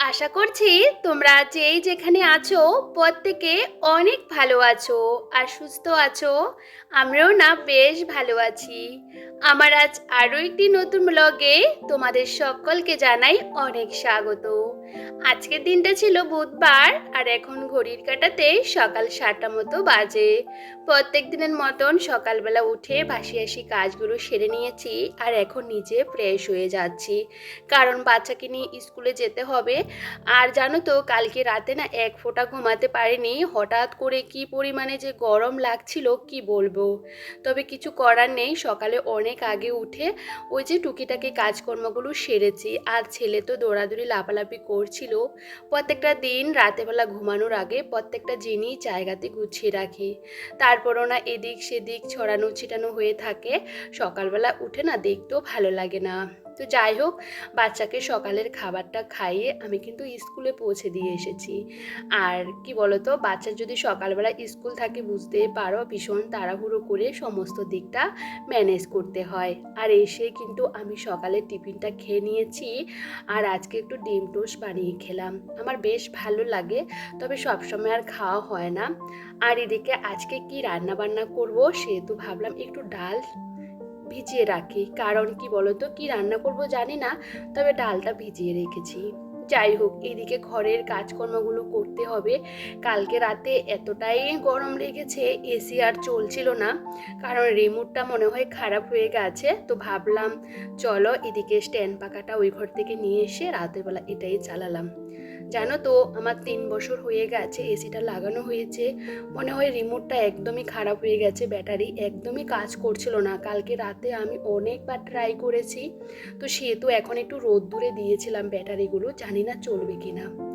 আশা করছি তোমরা যেই যেখানে আছো, প্রত্যেকে অনেক ভালো আছো আর সুস্থ আছো। আমরাও না বেশ ভালো আছি। আমার আজ আরও একটি নতুন ব্লগে তোমাদের সকলকে জানাই অনেক স্বাগত। আজকের দিনটা ছিল বুধবার আর এখন ঘড়ির কাটাতে সকাল সাতটা মতো বাজে। প্রত্যেক দিনের মতন সকালবেলা উঠে ভাসি আসি কাজগুলো সেরে নিয়েছি আর এখন নিজে ফ্রেশ হয়ে যাচ্ছি। কারণ বাচ্চাকে নিয়ে স্কুলে যেতে হবে আর জানো তো, কালকে রাতে না এক ফোঁটা ঘুমাতে পারিনি। হঠাৎ করে কি পরিমাণে যে গরম লাগছিল, কি বলব? তবে কিছু করার নেই, সকালে অনেক আগে উঠে ওই যে টুকিটাকি কাজকর্মগুলো সেরেছি। আর ছেলে তো দৌড়াদৌড়ি লাফালাফি করছিল। প্রত্যেকটা দিন রাতেবেলা ঘুমানোর আগে প্রত্যেকটা জিনিস জায়গাতে গুছিয়ে রাখি। তারপরও না এদিক সেদিক ছড়ানো ছিটানো হয়ে থাকে। সকালবেলা উঠে না দেখতেও ভালো লাগে না। তো যাই হোক, বাচ্চাকে সকালের খাবারটা খাইয়ে আমি কিন্তু স্কুলে পৌঁছে দিয়ে এসেছি। আর কি বলতো বাচ্চার যদি সকালবেলা স্কুল থাকে বুঝতেই পারো, ভীষণ তাড়াহুড়ো করে সমস্ত দিকটা ম্যানেজ করতে হয়। আর এসে কিন্তু আমি সকালে টিফিনটা খেয়ে নিয়েছি আর আজকে একটু ডিম টোস্ট বানিয়ে খেলাম। আমার বেশ ভালো লাগে, তবে সবসময় আর খাওয়া হয় না। আর এদিকে আজকে কি রান্না বান্না করব সেহেতু ভাবলাম একটু ডাল ভিজিয়ে রাখি। কারণ কি বলতো, কি রান্না করব জানি না, তবে ডালটা ভিজিয়ে রেখেছি। যাই হোক, এদিকে ঘরের কাজকর্মগুলো করতে হবে। কালকে রাতে এতটাই গরম লেগেছে, এসি আর চলছিল না। কারণ রিমোটটা মনে হয় খারাপ হয়ে গেছে, তো ভাবলাম, চলো এদিকে স্ট্যান্ড পাকাটা ওই ঘর থেকে নিয়ে এসে রাতের বেলা এটাই চালালাম। জানো তো, আমার তিন বছর হয়ে গেছে, এসিটা লাগানো হয়েছে। মনে হয় রিমোটটা একদমই খারাপ হয়ে গেছে, ব্যাটারি একদমই কাজ করছিল না। কালকে রাতে আমি অনেকবার ট্রাই করেছি, তো সে তো এখন একটু রোদ দূরে দিয়েছিলাম ব্যাটারিগুলো, জানি না চলবে কি না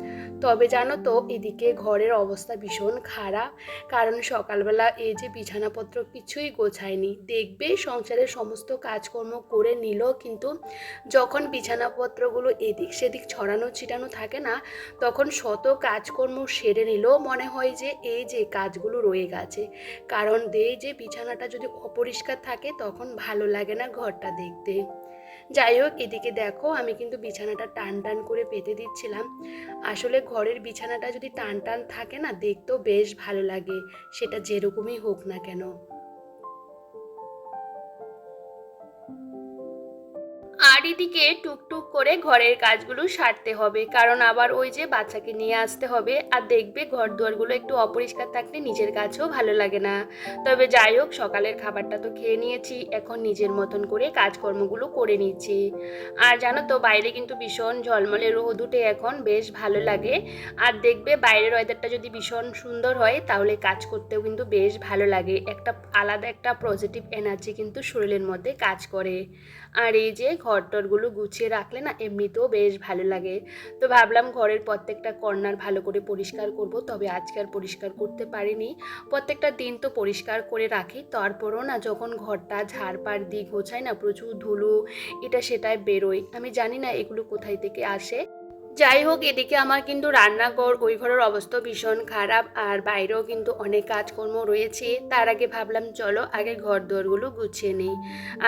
তবে জানো তো, এদিকে ঘরের অবস্থা ভীষণ খারাপ। কারণ সকালবেলা এই যে বিছানাপত্র কিছুই গোছায়নি। দেখবে সংসারের সমস্ত কাজকর্ম করে নিলেও কিন্তু যখন বিছানাপত্রগুলো এদিক সেদিক ছড়ানো ছিটানো থাকে না, তখন শত কাজকর্ম সেরে নিলেও মনে হয় যে এই যে কাজগুলো রয়ে গেছে। কারণ দেই যে বিছানাটা যদি অপরিষ্কার থাকে, তখন ভালো লাগে না ঘরটা দেখতে। যাই হোক, এদিকে দেখো আমি কিন্তু বিছানাটা টান টান করে পেতে দিচ্ছিলাম। আসলে ঘরের বিছানাটা যদি টান টান থাকে না, দেখতেও বেশ ভালো লাগে। সেটা যেরকমই হোক না কেন। আর এদিকে টুকটুক করে ঘরের কাজগুলো সারতে হবে, কারণ আবার ওই যে বাচ্চাকে নিয়ে আসতে হবে আর দেখবে ঘর দুয়ারগুলো একটু অপরিষ্কার থাকলে নিজের কাছেও ভালো লাগে না। তবে যাই হোক, সকালের খাবারটা তো খেয়ে নিয়েছি, এখন নিজের মতন করে কাজকর্মগুলো করে নিচ্ছি। আর জানো তো, বাইরে কিন্তু ভীষণ ঝলমলে রোদ উঠে এখন বেশ ভালো লাগে। আর দেখবে বাইরের ওয়েদারটা যদি ভীষণ সুন্দর হয়, তাহলে কাজ করতেও কিন্তু বেশ ভালো লাগে। একটা আলাদা একটা পজিটিভ এনার্জি কিন্তু শরীরের মধ্যে কাজ করে। আর এই যে ঘর টরগুলো গুছিয়ে রাখলে না এমনিতেও বেশ ভালো লাগে। তো ভাবলাম ঘরের প্রত্যেকটা কর্নার ভালো করে পরিষ্কার করব, তবে আজকে আর পরিষ্কার করতে পারিনি। প্রত্যেকটা দিন তো পরিষ্কার করে রাখি, তারপরও না যখন ঘরটা ঝাড়পাড় দিই গোছায় না প্রচুর ধুলো, এটা সেটায় বেরোয়। আমি জানি না এগুলো কোথায় থেকে আসে। যাই হোক এদিকে আমার কিন্তু রান্নাঘর, ওই ঘরের অবস্থা ভীষণ খারাপ আর বাইরেও কিন্তু অনেক কাজকর্ম রয়েছে। তার আগে ভাবলাম, চলো আগে ঘর দুয়ারগুলো গুছিয়ে নিই।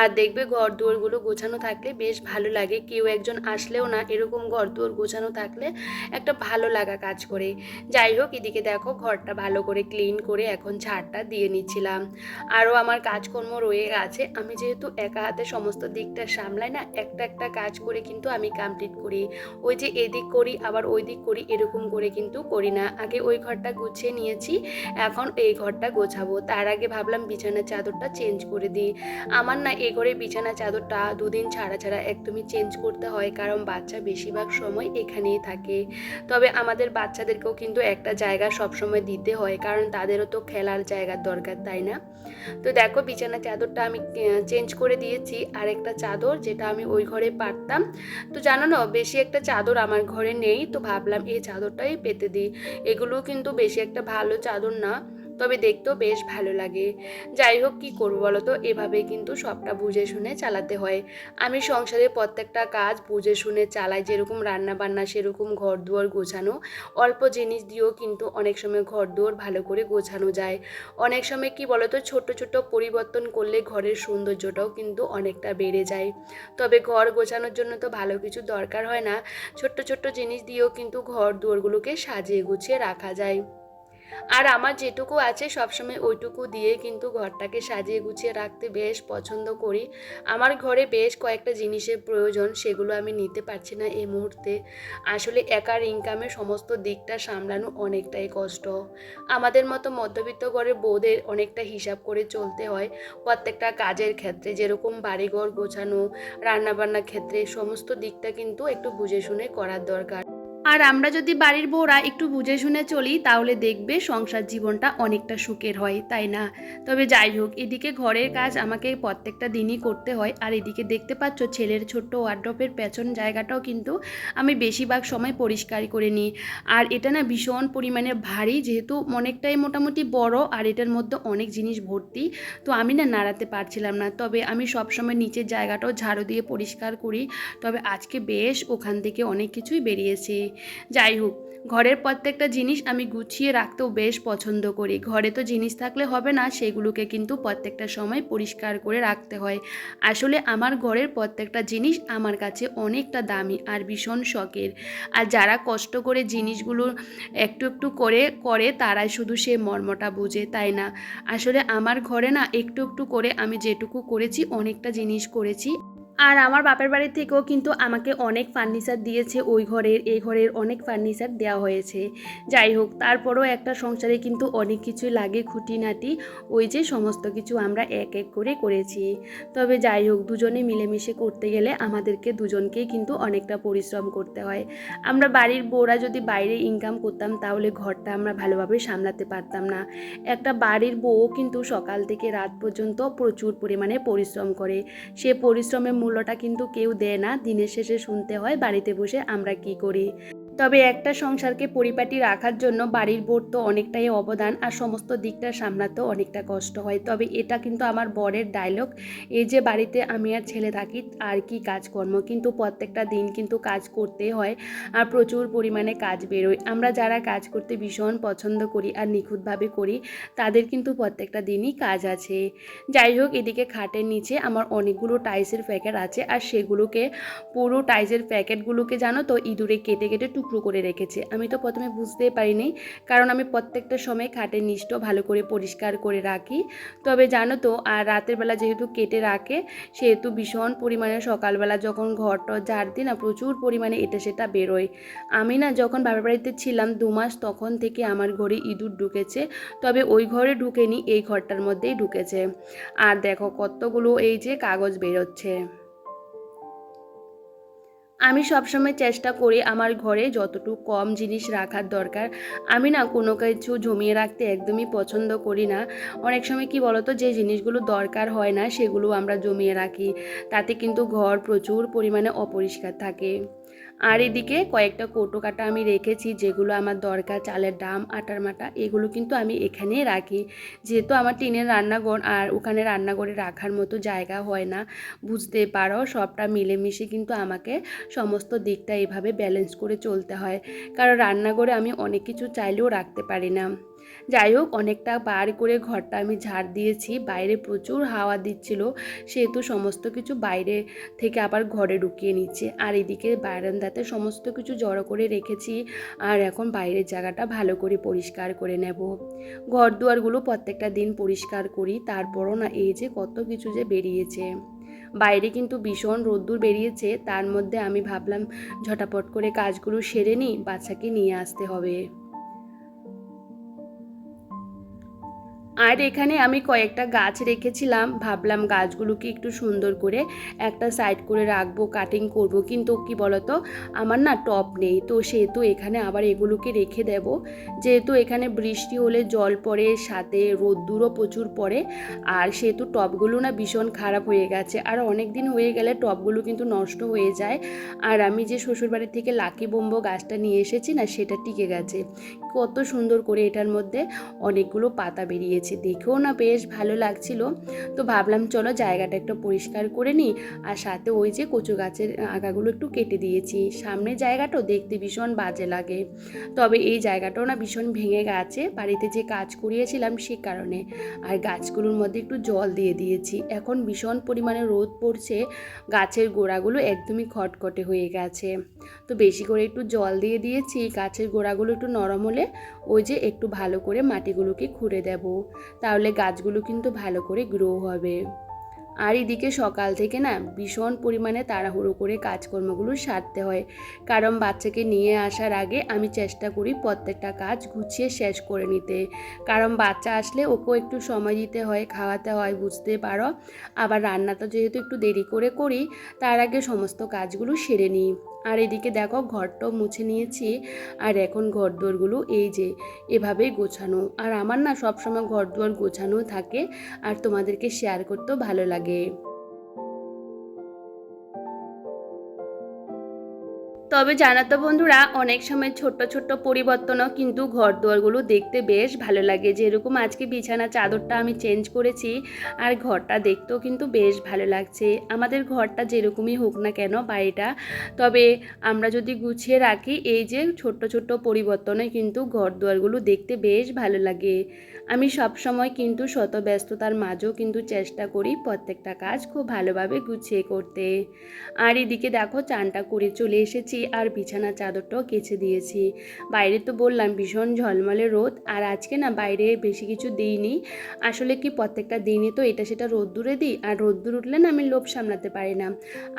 আর দেখবে ঘর দুয়ারগুলো গোছানো থাকলে বেশ ভালো লাগে। কেউ একজন আসলেও না এরকম ঘর দুয়ার গোছানো থাকলে একটা ভালো লাগা কাজ করে। যাই হোক এদিকে দেখো ঘরটা ভালো করে ক্লিন করে এখন ছাড়টা দিয়ে নিচ্ছিলাম। আরও আমার কাজকর্ম রয়ে গেছে। আমি যেহেতু একা হাতে সমস্ত দিকটা সামলাই না, একটা একটা কাজ করে কিন্তু আমি কমপ্লিট করি। ওই যে এদিক করি, আবার ওই দিক করি, এরকম করে কিন্তু করি না। আগে ওই ঘরটা গুছিয়ে নিয়েছি, এখন এই ঘরটা গোছাবো। তার আগে ভাবলাম বিছানার চাদরটা চেঞ্জ করে দিই। আমার না এই ঘরে বিছানার চাদরটা দুদিন ছাড়া ছাড়া একদমই চেঞ্জ করতে হয়, কারণ বাচ্চা বেশিরভাগ সময় এখানেই থাকে। তবে আমাদের বাচ্চাদেরকেও কিন্তু একটা জায়গা সবসময় দিতে হয়, কারণ তাদেরও তো খেলার জায়গার দরকার, তাই না? তো দেখো, বিছানার চাদরটা আমি চেঞ্জ করে দিয়েছি। আর একটা চাদর যেটা আমি ওই ঘরে পারতাম তো জানো না, বেশি একটা চাদর আমার ঘরে নেই, তো ভাবলাম এই চাদরটাই পেতে দিই। এগুলো কিন্তু বেশি একটা ভালো চাদর না। তবে দেখতেও বেশ ভালো লাগে। যাই হোক, কী করব বলো তো? এভাবেই কিন্তু সবটা বুঝে শুনে চালাতে হয়। আমি সংসারের প্রত্যেকটা কাজ বুঝে শুনে চালাই, যেরকম রান্না বান্না সেরকম ঘর দুয়ার গোছানো। অল্প জিনিস দিয়েও কিন্তু অনেক সময় ঘর দুয়ার ভালো করে গোছানো যায়। অনেক সময় কি বলতো ছোট ছোট পরিবর্তন করলে ঘরের সৌন্দর্যটাও কিন্তু অনেকটা বেড়ে যায়। তবে ঘর গোছানোর জন্য তো ভালো কিছু দরকার হয় না। ছোট্ট ছোট্ট জিনিস দিয়েও কিন্তু ঘর দুয়ারগুলোকে সাজিয়ে গুছিয়ে রাখা যায়। আর আমার যেটুকু আছে সবসময় ওইটুকু দিয়ে কিন্তু ঘরটাকে সাজিয়ে গুছিয়ে রাখতে বেশ পছন্দ করি। আমার ঘরে বেশ কয়েকটা জিনিসের প্রয়োজন, সেগুলো আমি নিতে পারছি না এই মুহূর্তে। আসলে একার ইনকামের সমস্ত দিকটা সামলানো অনেকটাই কষ্ট। আমাদের মতো মধ্যবিত্ত ঘরের বউদের অনেকটা হিসাব করে চলতে হয়। প্রত্যেকটা কাজের ক্ষেত্রে যেরকম বাড়িঘর গোছানো, রান্নাবান্নার ক্ষেত্রে সমস্ত দিকটা কিন্তু একটু বুঝে শুনে করার দরকার। আর আমরা যদি বাড়ির বউরা একটু বুঝে শুনে চলি, তাহলে দেখবে সংসার জীবনটা অনেকটা সুখের হয়, তাই না? তবে যাই হোক, এদিকে ঘরের কাজ আমাকে প্রত্যেকটা দিনই করতে হয়, আর এদিকে দেখতে পাচ্ছ ছেলের ছোট্ট ওয়ার্ড্রপের পেছন জায়গাটাও কিন্তু আমি বেশিরভাগ সময় পরিষ্কার করে নিই। আর এটা না ভীষণ পরিমাণে ভারী, যেহেতু অনেকটাই মোটামুটি বড়, আর এটার মধ্যে অনেক জিনিস ভর্তি, তো আমি না নাড়াতে পারছিলাম না। তবে আমি সবসময় নিচের জায়গাটাও ঝাড়ু দিয়ে পরিষ্কার করি, তবে আজকে বেশ ওখান থেকে অনেক কিছুই বেরিয়েছে। যাই হোক, ঘরের প্রত্যেকটা জিনিস আমি গুছিয়ে রাখতেও বেশ পছন্দ করি। ঘরে তো জিনিস থাকলে হবে না, সেগুলোকে কিন্তু প্রত্যেকটা সময় পরিষ্কার করে রাখতে হয়। আসলে আমার ঘরের প্রত্যেকটা জিনিস আমার কাছে অনেকটা দামি আর ভীষণ শখের। আর যারা কষ্ট করে জিনিসগুলো একটু একটু করে করে তারাই শুধু সে মর্মটা বুঝে, তাই না? আসলে আমার ঘরে না একটু একটু করে আমি যেটুকু করেছি, অনেকটা জিনিস করেছি। আর আমার বাপের বাড়ি থেকেও কিন্তু আমাকে অনেক ফার্নিচার দিয়েছে, ওই ঘরের এই ঘরের অনেক ফার্নিচার দেওয়া হয়েছে। যাই হোক, তারপরও একটা সংসারে কিন্তু অনেক কিছু লাগে খুঁটিনাটি, ওই যে সমস্ত কিছু আমরা এক এক করে করেছি। তবে যাই হোক, দুজনে মিলেমিশে করতে গেলে আমাদেরকে দুজনকেই কিন্তু অনেকটা পরিশ্রম করতে হয়। আমরা বাড়ির বউরা যদি বাইরে ইনকাম করতাম, তাহলে ঘরটা আমরা ভালোভাবে সামলাতে পারতাম না। একটা বাড়ির বউ কিন্তু সকাল থেকে রাত পর্যন্ত প্রচুর পরিমাণে পরিশ্রম করে। সে পরিশ্রমের মূল্যটা কিন্তু কেউ দেয় না। দিনের শেষে শুনতে হয় বাড়িতে বসে আমরা কি করি? তবে একটা সংসারকে পরিপাটি রাখার জন্য বাড়ির বোর তো অনেকটাই অবদান আর সমস্ত দিকটা সামলাতেও অনেকটা কষ্ট হয়। তবে এটা কিন্তু আমার বরের ডায়লগ এই যে বাড়িতে আমি আর ছেলে থাকি, আর কি কাজকর্ম। কিন্তু প্রত্যেকটা দিন কিন্তু কাজ করতে হয় আর প্রচুর পরিমাণে কাজ বেরোয়। আমরা যারা কাজ করতে ভীষণ পছন্দ করি আর নিখুঁতভাবে করি, তাদের কিন্তু প্রত্যেকটা দিনই কাজ আছে। যাই হোক, এদিকে খাটের নিচে আমার অনেকগুলো টাইসের প্যাকেট আছে, আর সেগুলোকে, পুরো টাইসের প্যাকেটগুলোকে জানো তো, ইঁদুরে কেটে কেটে টুকরো করে রেখেছে। আমি তো প্রথমে বুঝতেই পারিনি, কারণ আমি প্রত্যেকটা সময় খাটের নিচটাও ভালো করে পরিষ্কার করে রাখি। তবে জানো তো, আর রাতের বেলা যেহেতু কেটে রাখে, সেহেতু ভীষণ পরিমাণে সকালবেলা যখন ঘরটা ঝাড় দিই না, প্রচুর পরিমাণে এটা সেটা বেরোয়। আমি না যখন বাবার বাড়িতে ছিলাম দু মাস, তখন থেকে আমার ঘরে ইঁদুর ঢুকেছে, তবে ওই ঘরে ঢুকেনি, এই ঘরটার মধ্যেই ঢুকেছে। আর দেখো কতগুলো এই যে কাগজ বেরোচ্ছে। আমি সবসময় চেষ্টা করি আমার ঘরে যতটুকু কম জিনিস রাখার দরকার। আমি না কোনো কিছু জমিয়ে রাখতে একদমই পছন্দ করি না। অনেক সময় কি বলতো, যে জিনিসগুলো দরকার হয় না সেগুলো আমরা জমিয়ে রাখি। তাতে কিন্তু ঘর প্রচুর পরিমাণে অপরিষ্কার থাকে। আর এদিকে কয়েকটা কৌটো কাটা আমি রেখেছি, যেগুলো আমার দরকার, চালের ডাম আটার মাটা, এগুলো কিন্তু আমি এখানেই রাখি। যেহেতু আমার টিনের রান্নাঘর আর ওখানে রান্নাঘরে রাখার মতো জায়গা হয় না, বুঝতে পারো সবটা মিলেমিশে কিন্তু আমাকে সমস্ত দিকটা এভাবে ব্যালেন্স করে চলতে হয়। কারণ রান্নাঘরে আমি অনেক কিছু চাইলেও রাখতে পারি না। যাই হোক, অনেকটা বার করে ঘরটা আমি ঝাড় দিয়েছি, বাইরে প্রচুর হাওয়া দিচ্ছিল, সেহেতু সমস্ত কিছু বাইরে থেকে আবার ঘরে ঢুকিয়ে নিচ্ছে। আর এদিকে বারান্দাতে সমস্ত কিছু জড়ো করে রেখেছি, আর এখন বাইরের জায়গাটা ভালো করে পরিষ্কার করে নেব। ঘর দুয়ারগুলো প্রত্যেকটা দিন পরিষ্কার করি, তারপরও না এই যে কত কিছু যে বেরিয়েছে। বাইরে কিন্তু ভীষণ রোদ্দুর বেরিয়েছে, তার মধ্যে আমি ভাবলাম ঝটাপট করে কাজগুলো সেরে নিই, বাচ্চাকে নিয়ে আসতে হবে। আর এখানে আমি কয়েকটা গাছ রেখেছিলাম। ভাবলাম গাছগুলোকে একটু সুন্দর করে একটা সাইড করে রাখব, কাটিং করব। কিন্তু কি বলতো, আমার না টপ নেই। তো সেহেতু এখানে আবার এগুলোকে রেখে দেব। যেহেতু এখানে বৃষ্টি হলে জল পড়ে, সাথে রোদ্দুরও প্রচুর পড়ে। আর সেহেতু টপগুলো না ভীষণ খারাপ হয়ে গেছে। আর অনেক দিন হয়ে গেলে টপগুলো কিন্তু নষ্ট হয়ে যায়। আর আমি যে শ্বশুরবাড়ি থেকে লাকি বোম্ব গাছটা নিয়ে এসেছি না, সেটা টিকে গেছে। কত সুন্দর করে এটার মধ্যে অনেকগুলো পাতা বেরিয়েছে। দেখেও না বেশ ভালো লাগছিল। তো ভাবলাম, চলো জায়গাটা একটু পরিষ্কার করে নিই। আর সাথে ওই যে কচু গাছের আগাগুলো একটু কেটে দিয়েছি। সামনের জায়গাটাও দেখতে ভীষণ বাজে লাগে। তবে এই জায়গাটাও না ভীষণ ভেঙে গেছে। বাড়িতে যে কাজ করিয়েছিলাম সে কারণে। আর গাছগুলোর মধ্যে একটু জল দিয়ে দিয়েছি। এখন ভীষণ পরিমাণে রোদ পড়ছে। গাছের গোড়াগুলো একদমই খটখটে হয়ে গেছে। তো বেশি করে একটু জল দিয়ে দিয়েছি। গাছের গোড়াগুলো একটু নরম হলে ওই যে একটু ভালো করে মাটিগুলোকে খুঁড়ে দেব, তাহলে গাছগুলো কিন্তু ভালো করে গ্রো হবে। আর এদিকে সকাল থেকে না ভীষণ পরিমাণে তাড়াহুড়ো করে কাজকর্মগুলো সারতে হয়। কারণ বাচ্চাকে নিয়ে আসার আগে আমি চেষ্টা করি প্রত্যেকটা কাজ গুছিয়ে শেষ করে নিতে। কারণ বাচ্চা আসলে ওকেও একটু সময় দিতে হয়, খাওয়াতে হয়, বুঝতে পারো। আবার রান্নাটা যেহেতু একটু দেরি করে করি, তার আগে সমস্ত কাজগুলো সেরে নিই। আর এদিকে দেখো ঘরটাও মুছে নিয়েছি, আর এখন ঘর দুয়ারগুলো এই যে এভাবেই গোছানো। আর আমার না সবসময় ঘর দুয়ার গোছানো থাকে, আর তোমাদেরকে শেয়ার করতেও ভালো লাগে। তবে জানাতো বন্ধুরা, অনেক সময় ছোট্ট ছোট্ট পরিবর্তনও কিন্তু ঘর দুয়ারগুলো দেখতে বেশ ভালো লাগে। যেরকম আজকে বিছানা চাদরটা আমি চেঞ্জ করেছি আর ঘরটা দেখতেও কিন্তু বেশ ভালো লাগছে। আমাদের ঘরটা যেরকমই হোক না কেন বাড়িটা তবে আমরা যদি গুছিয়ে রাখি, এই যে ছোট্ট ছোট্ট পরিবর্তনে কিন্তু ঘর দুয়ারগুলো দেখতে বেশ ভালো লাগে। আমি সব সময় কিন্তু শত ব্যস্ততার মাঝেও কিন্তু চেষ্টা করি প্রত্যেকটা কাজ খুব ভালোভাবে গুছিয়ে করতে। আর এদিকে দেখো, চানটা করে চলে এসেছি। আর বিছানা চাদরটাও কেচে দিয়েছি। বাইরে তো বললাম, ভীষণ ঝলমলে রোদ, আর আজকে না বাইরে বেশি কিছু দিইনি। আসলে কি প্রত্যেকটা দিনই তো এটা সেটা রোদ্দুরে দিই, আর রোদ্দুর উঠলে না আমি লোভ সামলাতে পারি না।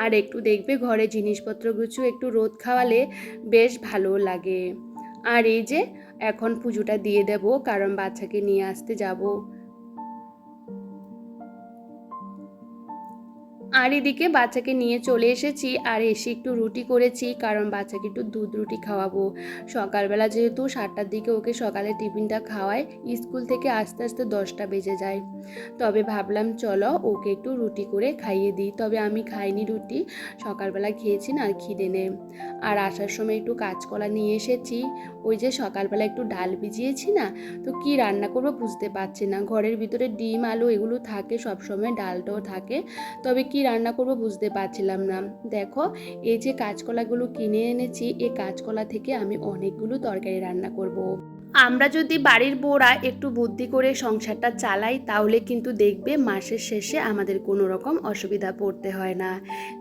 আর একটু দেখবে ঘরে জিনিসপত্র গুছু, একটু রোদ খাওয়ালে বেশ ভালো লাগে। আর এই যে, এখন পুজোটা দিয়ে দেব, কারণ বাচ্চাকে নিয়ে আসতে যাব। আর এদিকে বাচ্চাকে নিয়ে চলে এসেছি আর এসে একটু রুটি করেছি, কারণ বাচ্চাকে একটু দুধ রুটি খাওয়াবো। সকালবেলা যেহেতু সাতটার দিকে ওকে সকালে টিফিনটা খাওয়ায় স্কুল থেকে আস্তে আস্তে দশটা বেজে যায়। তবে ভাবলাম, চলো ওকে একটু রুটি করে খাইয়ে দিই। তবে আমি খাইনি রুটি, সকালবেলা খেয়েছি না আর খিদে নেই। আর আসার সময় একটু কাঁচকলা নিয়ে এসেছি। ওই যে সকালবেলা একটু ডাল ভিজিয়েছি না, তো কি রান্না করব বুঝতে পারছি না। ঘরের ভিতরে ডিম, আলু এগুলো থাকে, সবসময় ডালটাও থাকে, তবে কি রান্না করব বুঝতে পারছিলাম না। দেখো, এই যে কাঁচকলাগুলো কিনে এনেছি, এই কাঁচকলা থেকে আমি অনেকগুলো তরকারি রান্না করব। আমরা যদি বাড়ির বউরা একটু বুদ্ধি করে সংসারটা চালাই, তাহলে কিন্তু দেখবে মাসের শেষে আমাদের কোনো রকম অসুবিধা পড়তে হয় না।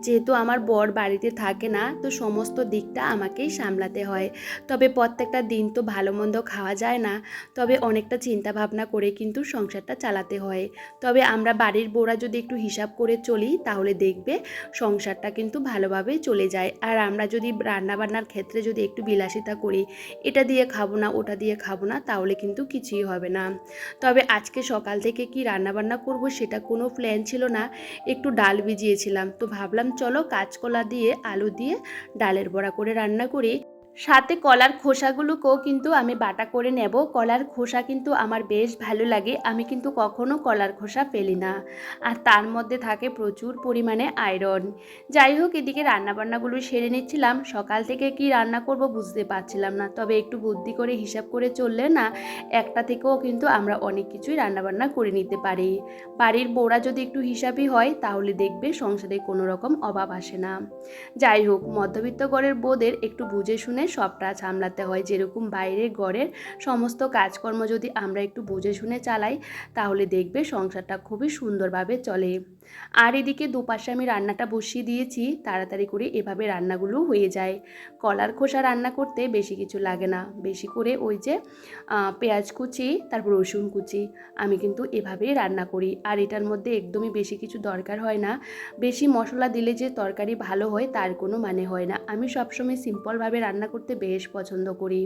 যেহেতু আমার বর বাড়িতে থাকে না, তো সমস্ত দিকটা আমাকেই সামলাতে হয়। তবে প্রত্যেকটা দিন তো ভালো মন্দ খাওয়া যায় না, তবে অনেকটা চিন্তা ভাবনা করে কিন্তু সংসারটা চালাতে হয়। তবে আমরা বাড়ির বউরা যদি একটু হিসাব করে চলি, তাহলে দেখবে সংসারটা কিন্তু ভালোভাবেই চলে যায়। আর আমরা যদি রান্নাবান্নার ক্ষেত্রে যদি একটু বিলাসিতা করি, এটা দিয়ে খাব না, ওটা দিয়ে খাব না, তাহলে কিন্তু কিছুই হবে না। তবে আজকে সকাল থেকে কি রান্নাবান্না করব সেটা কোনো প্ল্যান ছিল না, একটু ডাল ভিজিয়েছিলাম। তো ভাবলাম চলো কাঁচকলা দিয়ে, আলু দিয়ে ডালের বড়া করে রান্না করি। সাথে কলার খোসাগুলোকেও কিন্তু আমি বাটা করে নেব। কলার খোসা কিন্তু আমার বেশ ভালো লাগে। আমি কিন্তু কখনো কলার খোসা ফেলি না। আর তার মধ্যে থাকে প্রচুর পরিমাণে আয়রন। যাই হোক, এদিকে রান্নাবান্নাগুলো সেরে নিচ্ছিলাম। সকাল থেকে কি রান্না করব বুঝতে পারছিলাম না। তবে একটু বুদ্ধি করে হিসাব করে চললে না, একটা থেকেও কিন্তু আমরা অনেক কিছুই রান্নাবান্না করে নিতে পারি। বাড়ির বউরা যদি একটু হিসাবই হয়, তাহলে দেখবে সংসারে কোনো রকম অভাব আসে না। যাই হোক, মধ্যবিত্ত ঘরের বোদের একটু বুঝে শুনে সবটা সামলাতে হয়। যেরকম বাইরে ঘরের সমস্ত কাজকর্ম যদি আমরা একটু বুঝে শুনে চালাই, তাহলে দেখবে সংসারটা খুবই সুন্দরভাবে চলে। আর এদিকে দুপাশে আমি রান্নাটা বসিয়ে দিয়েছি, তাড়াতাড়ি করে এভাবে রান্নাগুলো হয়ে যায়। কলার খোসা রান্না করতে বেশি কিছু লাগে না। বেশি করে ওই যে পেঁয়াজ কুচি, তারপর রসুন কুচি, আমি কিন্তু এভাবেই রান্না করি। আর এটার মধ্যে একদমই বেশি কিছু দরকার হয় না। বেশি মশলা দিলে যে তরকারি ভালো হয়, তার কোনো মানে হয় না। আমি সবসময় সিম্পলভাবে রান্না করতে বেশ পছন্দ করি।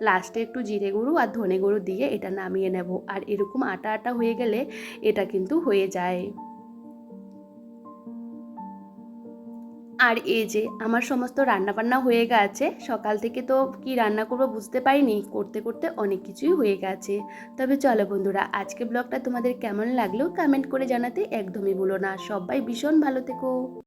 লাস্টে একটু জিরে গুঁড়ো আর ধনে গুঁড়ো দিয়ে এটা নামিয়ে নেব। আর এরকম আটা আটা হয়ে গেলে এটা কিন্তু হয়ে যায়। আর এই যে আমার সমস্ত রান্নাবান্না হয়ে গেছে, সকাল থেকে তো কি রান্না করব বুঝতে পারিনি, করতে করতে অনেক কিছুই হয়ে গেছে। তবে চলো বন্ধুরা আজকে ব্লগটা তোমাদের কেমন লাগল কমেন্ট করে জানাতে একদমই ভুলো না। সবাই ভীষণ ভালো থেকো।